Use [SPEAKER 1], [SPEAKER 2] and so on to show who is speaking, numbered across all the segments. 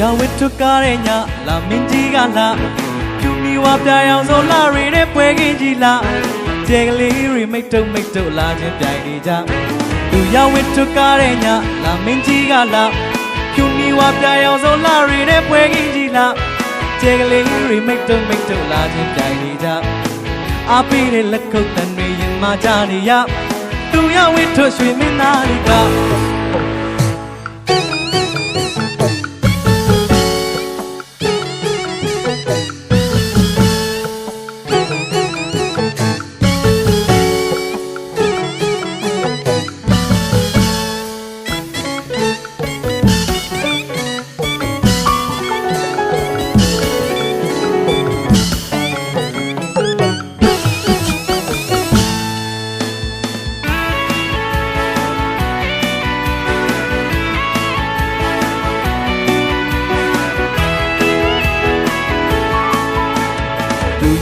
[SPEAKER 1] ရဝစ်ထွကားတဲ့ညလာမင်းကြီးကလာဖြူမီဝါပြရောင်စောလာရီတဲ့ပွဲကင်းကြီးလာကျဲကလေးတွေမိတ်တုံမိတ်တုံလာခြင်းပြိုင်နေကြသူရဝစ်ထွကားတဲ့ညလာမင်းကြီးကလာဖြူမီဝါပြရောင်စောလာရီတဲ့ပွဲကင်းကြီးလာကျဲကလေးတွေမိတ်တုံမိတ်တုံလာခြင်းပြိုင်နေကြအားပေးတဲ့လက်ခုပ်တန်တွေရင်မကြနေရသူရဝစ်ထွရွှေမင်းသားတွေက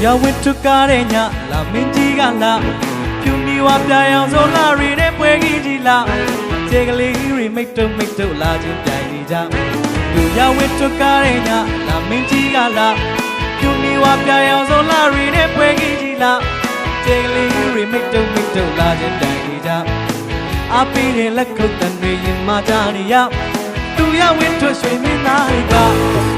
[SPEAKER 1] ရဝစ်ထွကားတဲ့ညလာမင်းကြီးကလာဖြူမီဝါပြရောင်စောလာရီတဲ့ပွဲကြီးကြီးလာခြေကလေးတွေမိတ်တုံမိတ်တုံလာခြင်းပြိုင်နေကြသူရဝစ်ထွကားတဲ့ညလာမင်းကြီးကလာဖြူမီဝါပြရောင်စောလာရီတဲ့ပွဲကြီးကြီးလာခြေကလေးတွေမိတ်တုံမိတ်တုံလာခြင်းပြိုင်နေကြအပီးတဲ့လက်ခုပ်တန်တွေရင်မကြနေရသူရဝစ်ထွရွှေမင်းသားတွေက